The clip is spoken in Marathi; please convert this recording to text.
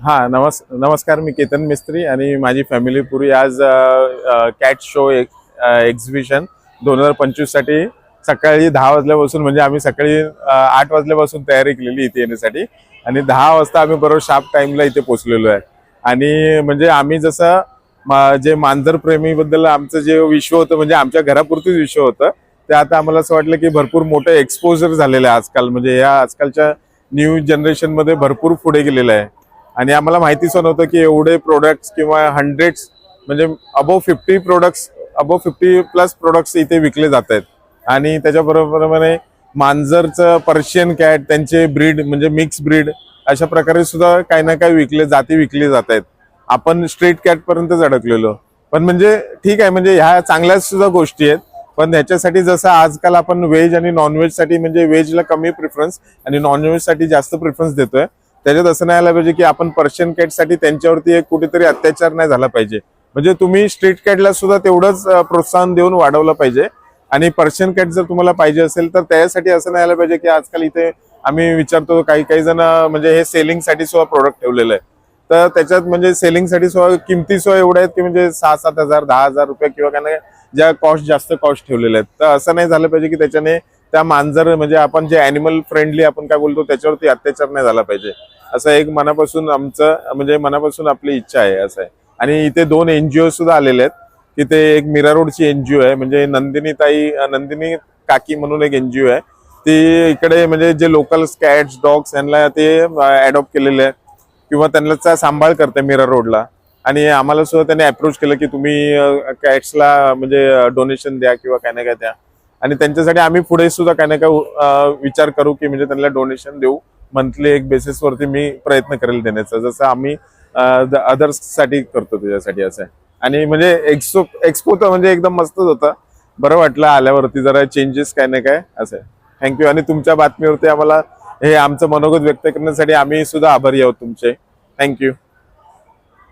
हा नमस् नमस्कार मी केतन मिस्त्री आणि माझी फॅमिली पुरी आज कॅट शो एक्झिबिशन दोन हजार पंचवीससाठी सकाळी दहा वाजल्यापासून म्हणजे आम्ही सकाळी आठ वाजल्यापासून तयारी केलेली इथे येण्यासाठी. आणि दहा वाजता आम्ही बरोबर शार्प टाइमला इथे पोचलेलो आहे. आणि म्हणजे आम्ही जसं मा- जे मांजरप्रेमीबद्दल आमचं जे विश्व होतं म्हणजे आमच्या घरापुरतीच विश्व होतं ते आता आम्हाला असं वाटलं की भरपूर मोठं एक्सपोजर झालेलं आहे आजकाल. म्हणजे या आजकालच्या न्यू जनरेशनमध्ये भरपूर पुढे गेलेलं आहे. आणि आम्हाला माहितीच नव्हतं की एवढे प्रोडक्ट्स किंवा हंड्रेड्स म्हणजे above fifty products above fifty plus products इथे विकले जात आहेत. आणि त्याच्याबरोबरमध्ये मांजरचं पर्शियन कॅट त्यांचे ब्रीड म्हणजे मिक्स ब्रीड अशा प्रकारे सुद्धा काही ना काही विकले जाती विकली जात आहेत. आपण स्ट्रीट कॅटपर्यंतच अडकलेलो. पण म्हणजे ठीक आहे म्हणजे ह्या चांगल्याच सुद्धा गोष्टी आहेत. पण ह्याच्यासाठी जसं आजकाल आपण व्हेज आणि नॉनव्हेजसाठी म्हणजे व्हेजला कमी प्रिफरन्स आणि नॉनव्हेजसाठी जास्त प्रिफरन्स देतोय. त्याच्यात असं नाही आलं पाहिजे की आपण पर्शियन कॅटसाठी त्यांच्यावरती एक कुठेतरी अत्याचार नाही झाला पाहिजे. म्हणजे तुम्ही स्ट्रीट कॅटला सुद्धा तेवढंच प्रोत्साहन देऊन वाढवलं पाहिजे. आणि पर्शियन कॅट जर तुम्हाला पाहिजे असेल तर त्यासाठी असं नाही आलं पाहिजे की आजकाल इथे आम्ही विचारतो काही काही जण म्हणजे हे सेलिंगसाठी सुद्धा प्रोडक्ट ठेवलेलं आहे. तर त्याच्यात म्हणजे सेलिंगसाठी सुद्धा किमती सुद्धा एवढ्या आहेत की म्हणजे सहा सात हजार दहा हजार रुपये किंवा काय ज्या कॉस्ट जास्त कॉस्ट ठेवलेल्या आहेत. तर असं नाही झालं पाहिजे की त्याच्याने त्या मांजर म्हणजे आपण जे अॅनिमल फ्रेंडली आपण काय बोलतो त्याच्यावरती अत्याचार नाही झाला पाहिजे. असं एक मनापासून आमचं म्हणजे मनापासून आपली इच्छा आहे असं आहे. आणि इथे दोन एनजीओ सुद्धा आलेले आहेत. तिथे एक मीरा रोडची एनजीओ आहे म्हणजे नंदिनी ताई नंदिनी काकी म्हणून एक एनजीओ आहे. ती इकडे म्हणजे जे लोकल कॅट्स डॉग्स यांना ते अडॉप्ट केलेले आहे किंवा त्यांचा सांभाळ करते मीरा रोडला आणि आम्हाला सुद्धा त्यांनी अप्रोच केलं की तुम्ही कॅट्सला म्हणजे डोनेशन द्या किंवा काय ना काय द्या. आणि त्यांच्यासाठी आम्ही पुढे सुद्धा काही ना काय विचार करू की म्हणजे त्यांना डोनेशन देऊ. मंथली एक बेसिस वरती मी प्रयत्न करेल देण्याचा. जसं आम्ही अदर्ससाठी करतो त्याच्यासाठी असं आहे. आणि म्हणजे एक्सपो एक्सपो तर म्हणजे एकदम मस्तच होतं. बरं वाटलं आल्यावरती जरा चेंजेस काय ना काय असं आहे. थँक्यू आणि तुमच्या बातमीवरती आम्हाला हे आमचं मनोगत व्यक्त करण्यासाठी आम्ही सुद्धा आभारी आहोत तुमचे. थँक्यू